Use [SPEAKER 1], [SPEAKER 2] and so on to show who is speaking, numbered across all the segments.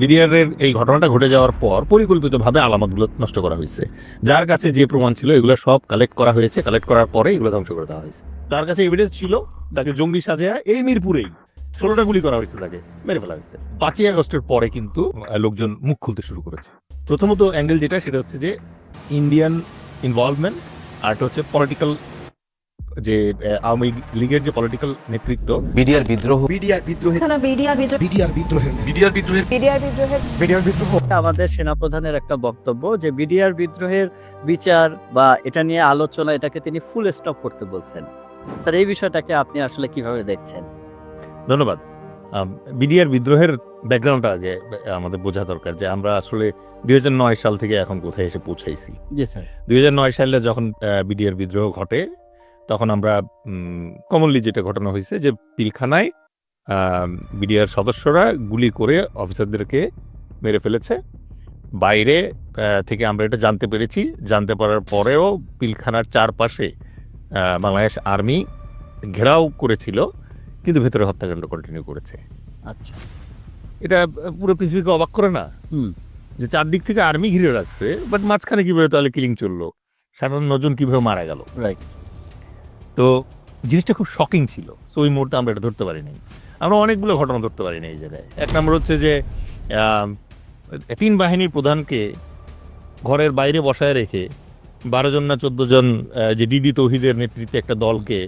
[SPEAKER 1] বিডিআরের এই ঘটনাটা ঘটে যাওয়ার পর পরিকল্পিতভাবে আলামতগুলো নষ্ট করা হয়েছে। যার কাছে যে প্রমাণ ছিল, এগুলো সব কালেক্ট করা হয়েছে। কালেক্ট করার পরে এগুলো ধ্বংস করে দেওয়া হয়েছে। তার কাছে এভিডেন্স ছিল, তাকে জঙ্গি সাজা এই মিরপুরেই। ষোলোটা গুলি করা হয়েছে তাকে, মেরে ফেলা হয়েছে। পাঁচই আগস্টের পরে কিন্তু লোকজন মুখ খুলতে শুরু করেছে। প্রথমত অ্যাঙ্গেল যেটা, সেটা হচ্ছে যে ইন্ডিয়ান ইনভলভমেন্ট আর হচ্ছে পলিটিক্যাল যে আওয়ামী লীগের যে পলিটিক্যাল নেতৃত্ব
[SPEAKER 2] বিডিআর বিদ্রোহ।
[SPEAKER 3] বিডিআর বিদ্রোহের
[SPEAKER 4] বিডিআর বিদ্রোহ
[SPEAKER 3] বিডিআর বিদ্রোহের
[SPEAKER 2] বিডিআর বিদ্রোহের
[SPEAKER 4] বিডিআর বিদ্রোহের
[SPEAKER 3] বিডিআর বিদ্রোহ।
[SPEAKER 5] আমাদের সেনাপ্রধানের একটা বক্তব্য যে বিডিআর বিদ্রোহের বিচার বা এটা নিয়ে আলোচনা এটাকে তিনি ফুল স্টপ করতে বলছেন। স্যার এই বিষয়টাকে আপনি আসলে কীভাবে দেখছেন?
[SPEAKER 1] ধন্যবাদ। বিডিআর বিদ্রোহের ব্যাকগ্রাউন্ডটা আগে আমাদের বোঝা দরকার যে আমরা আসলে দুই হাজার নয় সাল থেকে এখন কোথায় এসে পৌঁছাইছি।
[SPEAKER 5] জি স্যার।
[SPEAKER 1] দুই হাজার নয় সালে যখন বিডিআর বিদ্রোহ ঘটে তখন আমরা কমনলি যেটা ঘটনা হয়েছে যে পিলখানায় বিডিআর সদস্যরা গুলি করে অফিসারদেরকে মেরে ফেলেছে। বাইরে থেকে আমরা এটা জানতে পেরেছি। জানতে পারার পরেও পিলখানার চারপাশে বাংলাদেশ আর্মি ঘেরাও করেছিল কিন্তু ভেতরে হত্যাকাণ্ড কন্টিনিউ করেছে।
[SPEAKER 5] আচ্ছা।
[SPEAKER 1] এটা পুরো পৃথিবীকে অবাক করে না?
[SPEAKER 5] হুম।
[SPEAKER 1] যে চারদিক থেকে আর্মি ঘিরে রাখছে বাট মাঝখানে কীভাবে তাহলে কিলিং চলল? সাধারণ জন কীভাবে মারা গেল?
[SPEAKER 5] রাইট
[SPEAKER 1] তো জিনিসটা খুব শকিং ছিল। সো ওই মুহূর্তে আমরা এটা ধরতে পারিনি। আমরা অনেকগুলো ঘটনা ধরতে পারিনি এই জায়গায়। এক নম্বর হচ্ছে যে তিন বাহিনীর প্রধানকে ঘরের বাইরে বসায় রেখে বারো জন না চোদ্দ জন যে ডিডি তৌহিদের নেতৃত্বে একটা দলকে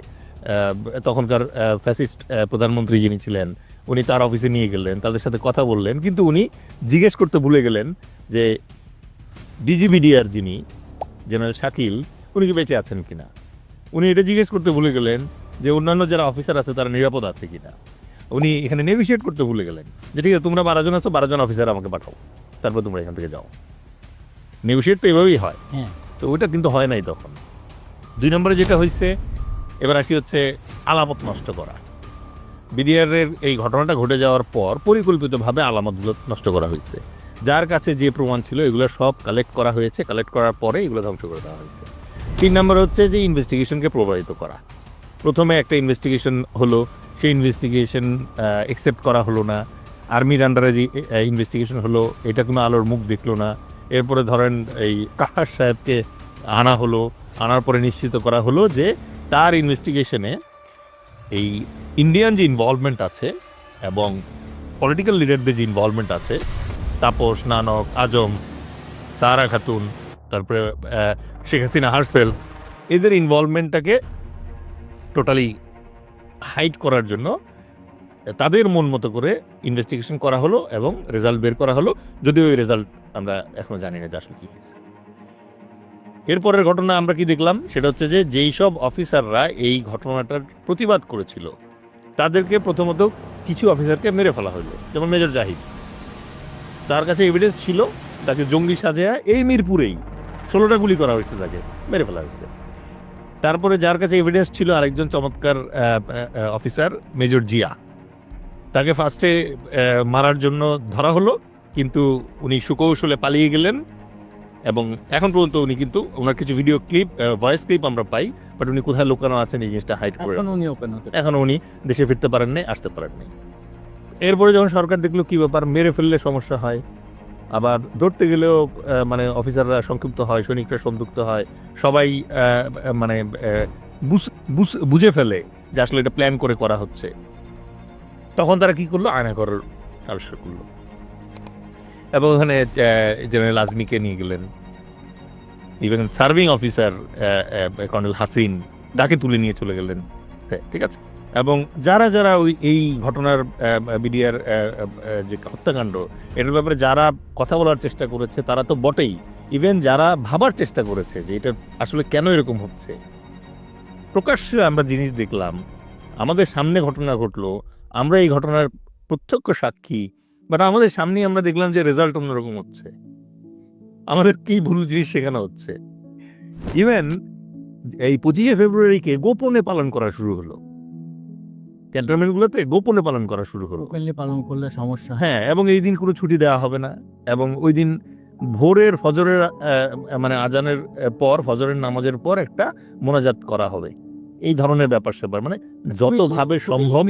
[SPEAKER 1] তখনকার ফ্যাসিস্ট প্রধানমন্ত্রী যিনি ছিলেন, উনি তার অফিসে নিয়ে গেলেন, তাদের সাথে কথা বললেন। কিন্তু উনি জিজ্ঞেস করতে ভুলে গেলেন যে ডিজিবিডিআর যিনি, জেনারেল শাকিল, উনি কি বেঁচে আছেন কিনা? উনি এটা জিজ্ঞেস করতে ভুলে গেলেন যে অন্যান্য যারা অফিসার আছে তারা নিরাপদ আছে কিনা। উনি এখানে নেগোসিয়েট করতে ভুলে গেলেন যে ঠিক আছে তোমরা বারোজন আছো বারোজন অফিসার আমাকে পাঠাও। তারপর তোমরা এখান থেকে যাও। নেগোসিয়েট তো এভাবেই হয়।
[SPEAKER 5] হ্যাঁ।
[SPEAKER 1] তো ওইটা কিন্তু হয় নাই তখন। দুই নম্বরে যেটা হয়েছে এবার আসি হচ্ছে আলামত নষ্ট করা। বিডিআরের এই ঘটনাটা ঘটে যাওয়ার পর পরিকল্পিতভাবে আলামতগুলো নষ্ট করা হয়েছে যার কাছে যে প্রমাণ ছিল এগুলো সব কালেক্ট করা হয়েছে। কালেক্ট করার পরে এগুলো ধ্বংস করে দেওয়া হয়েছে তিন নম্বর হচ্ছে যে ইনভেস্টিগেশনকে প্রভাবিত করা। প্রথমে একটা ইনভেস্টিগেশন হলো, সেই ইনভেস্টিগেশন একসেপ্ট করা হলো না। আর্মির আন্ডারে যে ইনভেস্টিগেশন হলো, এটা কোনো আলোর মুখ দেখল না। এরপরে ধরেন এই কাহার সাহেবকে আনা হলো, আনার পরে নিশ্চিত করা হলো যে তার ইনভেস্টিগেশনে এই ইন্ডিয়ান যে ইনভলভমেন্ট আছে এবং পলিটিক্যাল লিডারদের যে ইনভলভমেন্ট আছে, তাপস, নানক, আজম, সারা খাতুন তারপরে শেখ হাসিনা হারসেলফ এদের ইনভলভমেন্টটাকে টোটালি হাইড করার জন্য তাদের মন মতো করে ইনভেস্টিগেশন করা হলো এবং রেজাল্ট বের করা হলো। যদিও ওই রেজাল্ট আমরা এখনও জানি না যে আসলে কি হয়েছে। এরপরের ঘটনা আমরা কি দেখলাম? সেটা হচ্ছে যে যেই সব অফিসাররা এই ঘটনাটার প্রতিবাদ করেছিল, তাদেরকে প্রথমত কিছু অফিসারকে মেরে ফেলা হলো, যেমন মেজর জাহিদ। তার কাছে এভিডেন্স ছিল, তাকে জঙ্গি সাজা এই মিরপুরেই ষোলোটা গুলি করা হয়েছে তাকে মেরে ফেলা হয়েছে। তারপরে যার কাছে এভিডেন্স ছিল আরেকজন চমৎকার অফিসার মেজর জিয়া। তাকে ফার্স্টে মারার জন্য ধরা হলো কিন্তু উনি সুকৌশলে পালিয়ে গেলেন এবং এখন পর্যন্ত উনি কিন্তু ওনার কিছু ভিডিও ক্লিপ ভয়েস ক্লিপ আমরা পাই বাট উনি কোথায় লুকানো আছেন এই জিনিসটা হাইড করে
[SPEAKER 5] এখন উনি ওপেন হতে
[SPEAKER 1] উনি দেশে ফিরতে পারেন নাই আসতে পারেন নাই এরপরে যখন সরকার দেখল কি ব্যাপার মেরে ফেললে সমস্যা হয় আবার ধরতে গেলেও মানে অফিসাররা সংক্ষিপ্ত হয়, সৈনিকরা সংযুক্ত হয়, সবাই মানে বুঝ- ফেলে যে আসলে এটা প্ল্যান করে করা হচ্ছে। তখন তারা কি করল? আয়না করার আবিষ্কার করল। এবং ওখানে জেনারেল আজমিকে নিয়ে গেলেন। Even serving officer colonel Hasin, তাকে তুলে নিয়ে চলে গেলেন। ঠিক আছে? এবং যারা যারা ওই এই ঘটনার বিডিআর যে হত্যাকাণ্ড, এটার ব্যাপারে যারা কথা বলার চেষ্টা করেছে, তারা তো বটেই। ইভেন যারা ভাবার চেষ্টা করেছে যে এটা আসলে কেন এরকম হচ্ছে। প্রকাশ্যে আমরা জিনিস দেখলাম, আমাদের সামনে ঘটনা ঘটলো, আমরা এই ঘটনার প্রত্যক্ষ সাক্ষী বাট আমাদের সামনেই আমরা দেখলাম যে রেজাল্ট অন্যরকম হচ্ছে। আমাদের কি ভুল জিনিস শেখানো হচ্ছে। ইভেন এই পঁচিশে ফেব্রুয়ারিকে গোপনে পালন করা শুরু হলো। ক্যান্টনমেন্টগুলোতে গোপনে পালন করা শুরু হলো।
[SPEAKER 5] ওপেনলি পালন করলে সমস্যা
[SPEAKER 1] হ্যাঁ। এবং এই দিন কোনো ছুটি দেওয়া হবে না এবং ওই দিন ভোরের ফজরের মানে আজানের পর ফজরের নামাজের পর একটা মোনাজাত করা হবে। এই ধরনের ব্যাপার স্যাপার মানে যতভাবে সম্ভব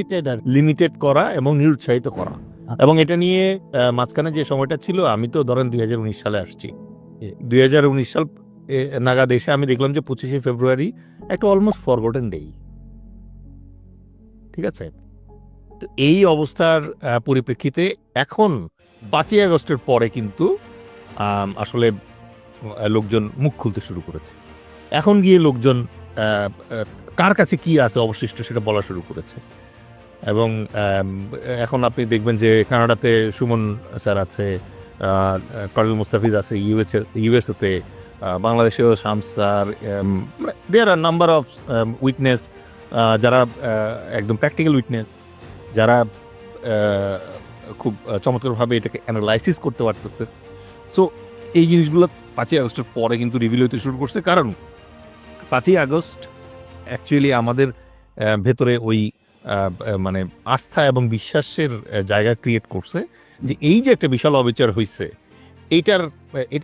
[SPEAKER 5] লিমিটেড
[SPEAKER 1] করা এবং নিরুৎসাহিত করা। এবং এটা নিয়ে মাঝখানে যে সময়টা ছিল আমি তো ধরেন দুই হাজার উনিশ সালে আসছি। দুই হাজার উনিশ সাল নাগাদ এসে আমি দেখলাম যে পঁচিশে ফেব্রুয়ারি একটা অলমোস্ট ফরগটেন ডেই ঠিক আছে? তো এই অবস্থার পরিপ্রেক্ষিতে এখন পাঁচই আগস্টের পরে কিন্তু আসলে লোকজন মুখ খুলতে শুরু করেছে। এখন গিয়ে লোকজন কার কাছে কি আছে অবশিষ্ট সেটা বলা শুরু করেছে। এবং এখন আপনি দেখবেন যে কানাডাতে সুমন স্যার আছে কর্নেল মুস্তাফিজ আছে, ইউএসএ, ইউএসএতে বাংলাদেশেও Shams sir there are number of witness যারা একদম প্র্যাকটিক্যাল উইটনেস যারা খুব চমৎকারভাবে এটাকে অ্যানালাইসিস করতে পারতেছে। সো এই জিনিসগুলো পাঁচই আগস্টের পরে কিন্তু রিভিল হতে শুরু করছে। কারণ পাঁচই আগস্ট অ্যাকচুয়ালি আমাদের ভেতরে ওই মানে আস্থা এবং বিশ্বাসের জায়গা ক্রিয়েট করছে যে এই যে একটা বিশাল অবিচার হয়েছে এইটার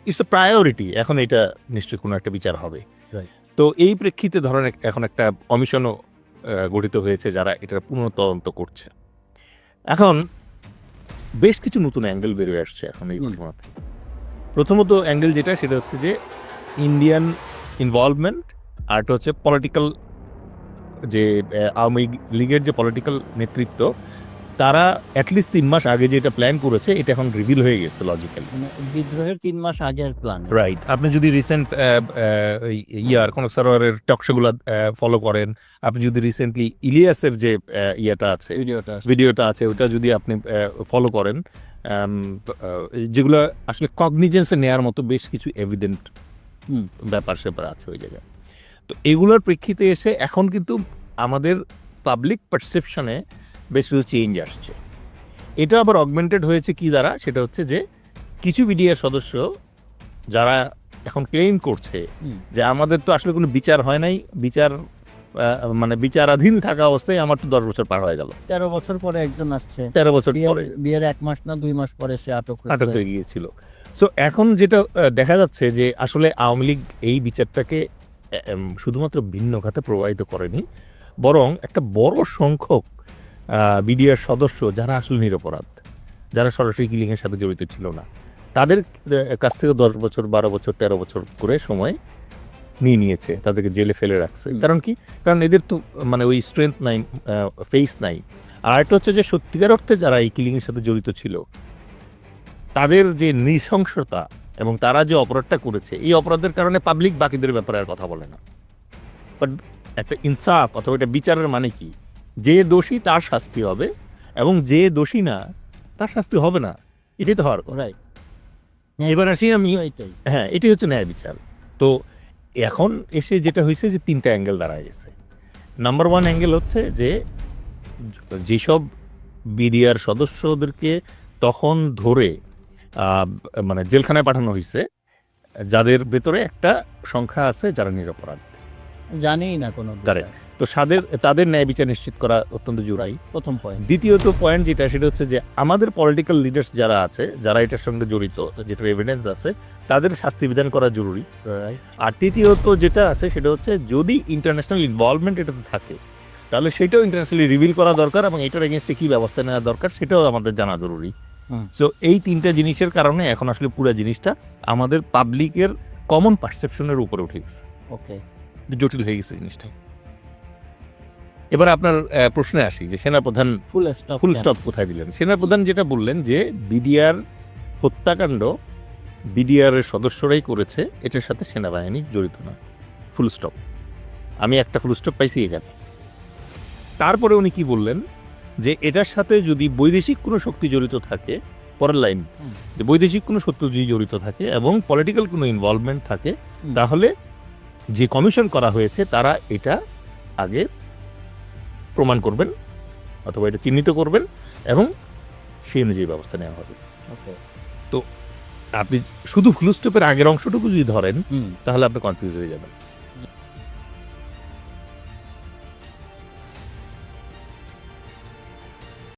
[SPEAKER 1] ইটস এ প্রায়োরিটি এখন এটা নিশ্চয়ই কোনো একটা বিচার হবে। তো এই প্রেক্ষিতে ধরেন এখন একটা কমিশনও গঠিত হয়েছে যারা এটার পুনঃতদন্ত করছে। এখন বেশ কিছু নতুন অ্যাঙ্গেল বেরিয়ে আসছে এখন এই ঘটনাতে। প্রথমত অ্যাঙ্গেল যেটা সেটা হচ্ছে যে ইন্ডিয়ান ইনভলভমেন্ট আর একটা হচ্ছে পলিটিক্যাল যে আওয়ামী লীগের যে পলিটিক্যাল নেতৃত্ব তারা অ্যাটলিস্ট তিন মাস আগে যেটা প্ল্যান করেছে এটা এখন রিভিল হয়ে গেছে লজিক্যালি
[SPEAKER 5] মানে বিদ্রোহের তিন মাস আগের প্ল্যান
[SPEAKER 1] রাইট আপনি যদি রিসেন্ট ইয়ার কোন সারোয়ারের টকশোগুলো ফলো করেন আপনি যদি রিসেন্টলি ইলিয়াসের যে ইয়েটা আছে
[SPEAKER 5] ভিডিওটা
[SPEAKER 1] ভিডিওটা আছে ওটা যদি আপনি ফলো করেন যেগুলো আসলে কগনিজেন্সে নেওয়ার মতো বেশ কিছু এভিডেন্ট ব্যাপার স্যাপার আছে ওই জায়গায়। তো এগুলোর প্রেক্ষিতে এসে এখন কিন্তু আমাদের পাবলিক পারসেপশনে বেশ কিছু চেঞ্জ আসছে। এটা আবার অগমেন্টেড হয়েছে কি দ্বারা? সেটা হচ্ছে যে কিছু বিডিআর সদস্য যারা এখন ক্লেম করছে যে আমাদের তো আসলে কোনো বিচার হয় নাই বিচার মানে বিচারাধীন থাকা অবস্থায় আমার তো দশ বছর পার হয়ে গেল।
[SPEAKER 5] তেরো বছর পরে একজন আসছে।
[SPEAKER 1] তেরো বছর পরে।
[SPEAKER 5] বিয়ের এক মাস না দুই মাস পরে সে আটক
[SPEAKER 1] আটক হয়ে গিয়েছিল। সো এখন যেটা দেখা যাচ্ছে যে আসলে আওয়ামী লীগ এই বিচারটাকে শুধুমাত্র ভিন্ন খাতে প্রবাহিত করেনি বরং একটা বড় সংখ্যক বিডিআর সদস্য যারা আসলে নিরপরাধ, যারা সরাসরি কিলিংয়ের সাথে জড়িত ছিল না, তাদের কাছ থেকে দশ বছর, বারো বছর, তেরো বছর করে সময় নিয়ে নিয়েছে, তাদেরকে জেলে ফেলে রাখছে। কারণ কি? কারণ এদের তো মানে ওই স্ট্রেংথ নাই ফেস নাই। আর একটা হচ্ছে যে সত্যিকার অর্থে যারা এই কিলিংয়ের সাথে জড়িত ছিল, তাদের যে নৃশংসতা এবং তারা যে অপরাধটা করেছে, এই অপরাধের কারণে পাবলিক বাকিদের ব্যাপারে আর কথা বলে না। বাট একটা ইনসাফ অথবা একটা বিচারের মানে কি? যে দোষী তার শাস্তি হবে এবং যে দোষী না তার শাস্তি হবে না। এটাই তো হওয়ার কথা।
[SPEAKER 5] রাইট
[SPEAKER 1] এবার আসি আমি
[SPEAKER 5] এটাই
[SPEAKER 1] হ্যাঁ এটাই হচ্ছে ন্যায় বিচার। তো এখন এসে যেটা হয়েছে যে তিনটা অ্যাঙ্গেল দাঁড়ায় গেছে। নাম্বার ওয়ান অ্যাঙ্গেল হচ্ছে যে যেসব বিডিআর সদস্যদেরকে তখন ধরে মানে জেলখানায় পাঠানো হয়েছে যাদের ভেতরে একটা সংখ্যা আছে যারা নিরপরাধ।
[SPEAKER 5] জানেই না কোনো।
[SPEAKER 1] তো তাদের তাদের ন্যায় বিচার নিশ্চিত করা অত্যন্ত জরুরি।
[SPEAKER 5] প্রথম পয়েন্ট
[SPEAKER 1] দ্বিতীয়ত পয়েন্ট যেটা সেটা হচ্ছে যে আমাদের পলিটিক্যাল লিডার্স যারা আছে যারা এটার সঙ্গে জড়িত যেটার এভিডেন্স আছে তাদের শাস্তি বিধান করা জরুরি। আর তৃতীয়ত যেটা আছে সেটা হচ্ছে যদি ইন্টারন্যাশনাল ইনভলভমেন্ট এটাতে থাকে তাহলে সেটাও ইন্টারন্যাশনালি রিভিল করা দরকার এবং এটার এগেনস্টে কী ব্যবস্থা নেওয়া দরকার সেটাও আমাদের জানা জরুরি। সো এই তিনটা জিনিসের কারণে এখন আসলে পুরো জিনিসটা আমাদের পাবলিকের কমন পারসেপশনের উপরে উঠে গেছে।
[SPEAKER 5] ওকে
[SPEAKER 1] জটিল হয়ে গেছে জিনিসটা। এবার আপনার প্রশ্নে আসি যে সেনাপ্রধান
[SPEAKER 5] ফুল স্টপ
[SPEAKER 1] ফুল স্টপ কোথায় দিলেন? সেনাপ্রধান যেটা বললেন যে বিডিআর হত্যাকাণ্ড বিডিআর এর সদস্যরাই করেছে এটার সাথে সেনাবাহিনী জড়িত না ফুল স্টপ আমি একটা ফুল স্টপ পাইছি এখানে। তারপরে উনি কি বললেন? যে এটার সাথে যদি বৈদেশিক কোনো শক্তি জড়িত থাকে পরের লাইন যে বৈদেশিক কোনো শক্তি যদি জড়িত থাকে এবং পলিটিক্যাল কোনো ইনভলভমেন্ট থাকে তাহলে যে কমিশন করা হয়েছে তারা এটা আগে প্রমাণ করবেন অথবা এটা চিহ্নিত করবেন এবং সেই অনুযায়ী ব্যবস্থা নেওয়া হবে।
[SPEAKER 5] তো
[SPEAKER 1] আপনি শুধু ফুলস্টপের আগের অংশটুকু যদি ধরেন তাহলে আপনি কনফিউজ হয়ে যাবেন।